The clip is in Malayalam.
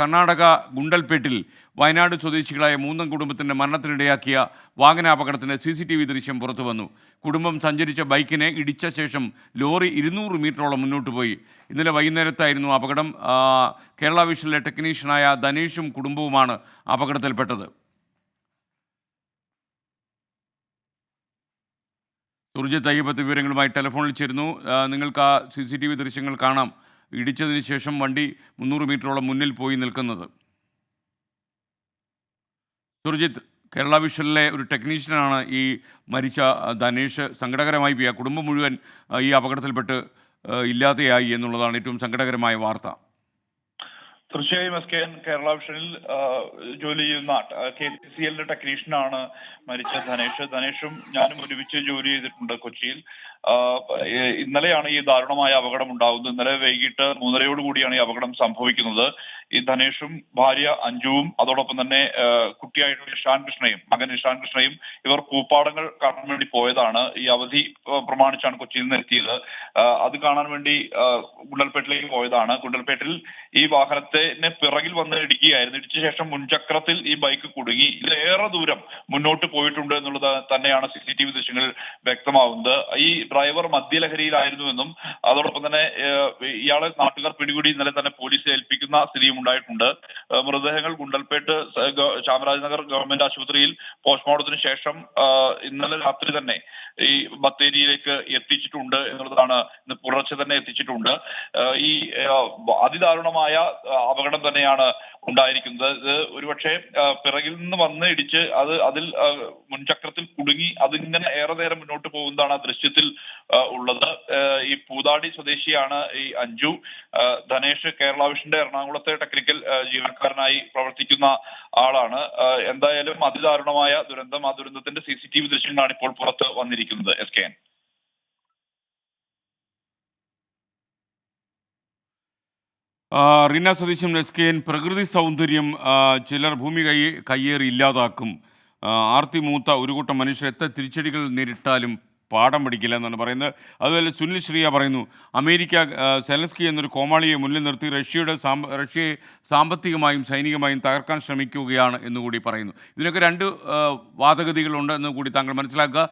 കർണാടക ഗുണ്ടൽപേട്ടിൽ വയനാട് സ്വദേശികളായ മൂന്നം കുടുംബത്തിന്റെ മരണത്തിനിടയാക്കിയ വാഹനാപകടത്തിന് സി സി ടി വി ദൃശ്യം പുറത്തു വന്നു. കുടുംബം സഞ്ചരിച്ച ബൈക്കിനെ ഇടിച്ച ശേഷം ലോറി ഇരുന്നൂറ് മീറ്ററോളം മുന്നോട്ട് പോയി. ഇന്നലെ വൈകുന്നേരത്തായിരുന്നു അപകടം. കേരള വിഷനിലെ ടെക്നീഷ്യനായ ധനേഷും കുടുംബവുമാണ് അപകടത്തിൽപ്പെട്ടത്. സുർജിത് അയ്യപ്പത്ത് വിവരങ്ങളുമായി ടെലിഫോണിൽ ചേരുന്നു. നിങ്ങൾക്ക് ആ സി സി ടി വി ദൃശ്യങ്ങൾ കാണാം. ഇടിച്ചതിന് ശേഷം വണ്ടി മുന്നൂറ് മീറ്ററോളം മുന്നിൽ പോയി നിൽക്കുന്നത്. സുർജിത്ത് കേരള വിഷനിലെ ഒരു ടെക്നീഷ്യനാണ് ഈ മരിച്ച ധനേഷ് സങ്കടകരമായി പോയി. കുടുംബം മുഴുവൻ ഈ അപകടത്തിൽപ്പെട്ട് ഇല്ലാതെയായി എന്നുള്ളതാണ് ഏറ്റവും സങ്കടകരമായ വാർത്ത. തീർച്ചയായും എസ് കെ എൻ കേരള വിഷനിൽ ജോലി ചെയ്യുന്ന കെ സി സി എല്ലിന്റെ ടെക്നീഷ്യനാണ് മരിച്ച ധനേഷ്. ധനേഷും ഞാനും ഒരുമിച്ച് ജോലി ചെയ്തിട്ടുണ്ട് കൊച്ചിയിൽ. ഇന്നലെയാണ് ഈ ദാരുണമായ അപകടം ഉണ്ടാകുന്നത്. ഇന്നലെ വൈകിട്ട് മൂന്നരയോട് കൂടിയാണ് ഈ അപകടം സംഭവിക്കുന്നത്. ഈ ധനേഷും ഭാര്യ അഞ്ജുവും അതോടൊപ്പം തന്നെ കുട്ടിയായിട്ടുള്ള ഇഷാൻ കൃഷ്ണയും മകൻ ഇഷാൻ കൃഷ്ണയും ഇവർ പൂപ്പാടങ്ങൾ കാണാൻ വേണ്ടി പോയതാണ്. ഈ അവധി പ്രമാണിച്ചാണ് കൊച്ചിയിൽ നിന്ന് എത്തിയത് അത് കാണാൻ വേണ്ടി ഗുണ്ടൽപേട്ടിലേക്ക് പോയതാണ്. ഗുണ്ടൽപേട്ടിൽ ഈ വാഹനത്തിന് പിറകിൽ വന്ന് ഇടിക്കുകയായിരുന്നു. ഇടിച്ച ശേഷം മുൻചക്രത്തിൽ ഈ ബൈക്ക് കുടുങ്ങി. ഇതിലേറെ ദൂരം മുന്നോട്ട് പോയിട്ടുണ്ട് എന്നുള്ളത് തന്നെയാണ് സി സി ടി വി ദൃശ്യങ്ങളിൽ വ്യക്തമാവുന്നത്. ഈ ഡ്രൈവർ മദ്യലഹരിയിലായിരുന്നു എന്നും അതോടൊപ്പം തന്നെ ഇയാളെ നാട്ടുകാർ പിടികൂടി ഇന്നലെ തന്നെ പോലീസ് ഏൽപ്പിക്കുന്ന സ്ഥിതിയും ഉണ്ടായിട്ടുണ്ട്. മൃതദേഹങ്ങൾ ഗുണ്ടൽപേട്ട് ചാമരാജ്നഗർ നഗർ ഗവൺമെന്റ് ആശുപത്രിയിൽ പോസ്റ്റ്മോർട്ടത്തിന് ശേഷം ഇന്നലെ രാത്രി തന്നെ ഈ ബത്തേരിയിലേക്ക് എത്തിച്ചിട്ടുണ്ട് എന്നുള്ളതാണ് ഇന്ന് പുലർച്ചെ തന്നെ എത്തിച്ചിട്ടുണ്ട്. ഈ അതിദാരുണമായ അപകടം തന്നെയാണ് ഉണ്ടായിരിക്കുന്നത്. ഇത് ഒരുപക്ഷെ പിറകിൽ നിന്ന് വന്ന് ഇടിച്ച് അത് അതിൽ മുൻചക്രത്തിൽ കുടുങ്ങി അതിങ്ങനെ ഏറെ നേരം മുന്നോട്ട് പോകുന്നതാണ് ആ ദൃശ്യത്തിൽ ഉള്ളത്. ഈ പൂതാടി സ്വദേശിയാണ് ഈ അഞ്ജു. ധനേഷ് കേരള വിഷന്റെ എറണാകുളത്തെ ടെക്നിക്കൽ ജീവനക്കാരനായി പ്രവർത്തിക്കുന്ന ആളാണ്. എന്തായാലും അതിദാരുണമായ ദുരന്തം. ആ ദുരന്തത്തിന്റെ സി സി ടി വി ദൃശ്യങ്ങളാണ് ഇപ്പോൾ പുറത്ത് വന്നിരിക്കുന്നത് എസ് കെ എൻ ആ, റീന കെ എൻ പ്രകൃതി സൗന്ദര്യം ചിലർ ഭൂമി കൈ കയ്യേറി ഇല്ലാതാക്കും. ആർത്തി മൂത്ത ഒരു കൂട്ടം മനുഷ്യർ എത്ര തിരിച്ചടികൾ നേരിട്ടാലും പാഠം പഠിക്കില്ല എന്നാണ് പറയുന്നത്. അതുപോലെ സുനിൽ ശ്രീയ പറയുന്നു അമേരിക്ക സെലൻസ്കി എന്നൊരു കോമാളിയെ മുന്നിൽ നിർത്തി റഷ്യയുടെ റഷ്യയെ സാമ്പത്തികമായും സൈനികമായും തകർക്കാൻ ശ്രമിക്കുകയാണ് എന്നുകൂടി പറയുന്നു. ഇതിനൊക്കെ രണ്ട് വാദഗതികളുണ്ട് എന്ന് കൂടി താങ്കൾ മനസ്സിലാക്കുക.